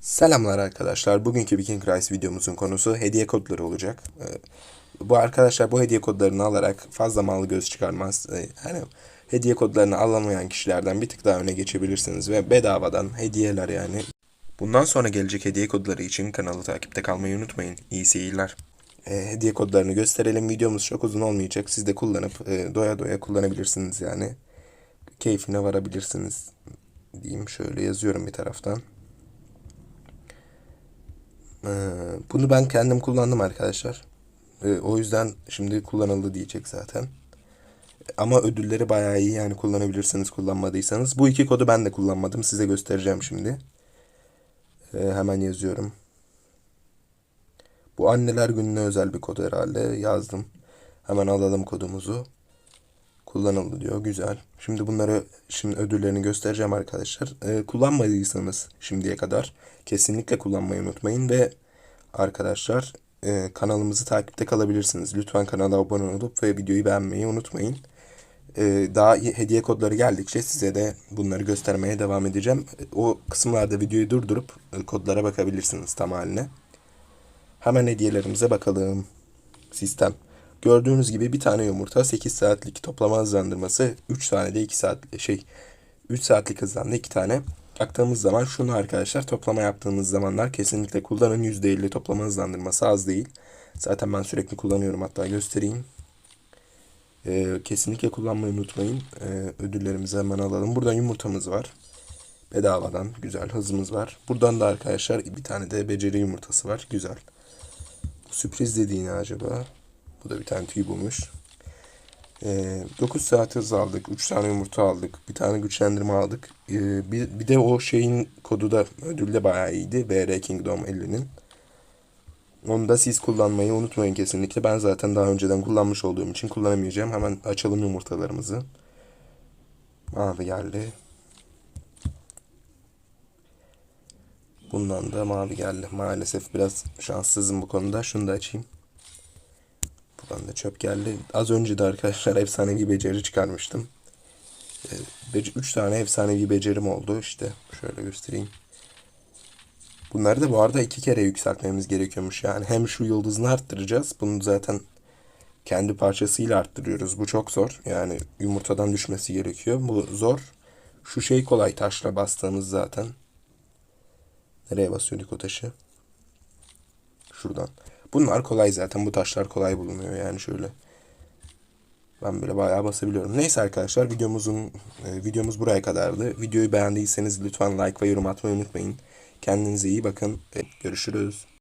Selamlar arkadaşlar. Bugünkü Viking Rise videomuzun konusu hediye kodları olacak. Ee, Bu arkadaşlar bu hediye kodlarını alarak fazla mal göz çıkarmaz. Ee, Hani hediye kodlarını alamayan kişilerden bir tık daha öne geçebilirsiniz ve bedavadan hediyeler yani. Bundan sonra gelecek hediye kodları için kanalı takipte kalmayı unutmayın. İyi seyirler. Ee, hediye kodlarını gösterelim. Videomuz çok uzun olmayacak. Siz de kullanıp e, doya doya kullanabilirsiniz yani. Keyfine varabilirsiniz diyeyim. Şöyle yazıyorum bir taraftan. Ee, bunu ben kendim kullandım arkadaşlar. Ee, o yüzden şimdi kullanıldı diyecek zaten. Ama ödülleri bayağı iyi yani kullanabilirsiniz kullanmadıysanız. Bu iki kodu ben de kullanmadım. Size göstereceğim şimdi. Ee, hemen yazıyorum. Bu anneler gününe özel bir kod herhalde. Yazdım. Hemen alalım kodumuzu. Kullanıldı diyor. Güzel. Şimdi bunları şimdi ödüllerini göstereceğim arkadaşlar. Ee, kullanmadıysanız şimdiye kadar kesinlikle kullanmayı unutmayın ve arkadaşlar e, kanalımızı takipte kalabilirsiniz. Lütfen kanala abone olup ve videoyu beğenmeyi unutmayın. Ee, daha hediye kodları geldikçe size de bunları göstermeye devam edeceğim. O kısımlarda videoyu durdurup e, kodlara bakabilirsiniz tam haline. Hemen hediyelerimize bakalım. Sistem. Gördüğünüz gibi bir tane yumurta 8 saatlik toplama hızlandırması 3 tane de 2 saat şey 3 saatlik hızlandı 2 tane. Baktığımız zaman şunu arkadaşlar toplama yaptığımız zamanlar kesinlikle kullanın %50 toplama hızlandırması az değil. Zaten ben sürekli kullanıyorum hatta göstereyim. Ee, kesinlikle kullanmayı unutmayın. Ee, ödüllerimizi hemen alalım. Buradan yumurtamız var. Bedavadan güzel hızımız var. Buradan da arkadaşlar bir tane de beceri yumurtası var. Güzel. Sürpriz dediği ne acaba? Da bir tane tüy bulmuş. Ee, 9 saat hız aldık. 3 tane yumurta aldık. Bir tane güçlendirme aldık. Ee, bir, bir de o şeyin kodu da ödülde bayağı iyiydi. BR Kingdom 50'nin. Onu da siz kullanmayı unutmayın kesinlikle. Ben zaten daha önceden kullanmış olduğum için kullanamayacağım. Hemen açalım yumurtalarımızı. Mavi geldi. Bundan da mavi geldi. Maalesef biraz şanssızım bu konuda. Şunu da açayım. Buradan da çöp geldi. Az önce de arkadaşlar efsanevi beceri çıkarmıştım. 3 tane efsanevi becerim oldu. İşte şöyle göstereyim. Bunları da bu arada iki kere yükseltmemiz gerekiyormuş. Yani hem şu yıldızını arttıracağız. Bunu zaten kendi parçasıyla arttırıyoruz. Bu çok zor. Yani yumurtadan düşmesi gerekiyor. Bu zor. Şu şey kolay taşla bastığımız zaten. Nereye basıyorduk o taşı? Şuradan. Bunlar kolay zaten. Bu taşlar kolay bulunuyor yani şöyle. Ben böyle bayağı basabiliyorum. Neyse arkadaşlar videomuzun e, videomuz buraya kadardı. Videoyu beğendiyseniz lütfen like ve yorum atmayı unutmayın. Kendinize iyi bakın. E, görüşürüz.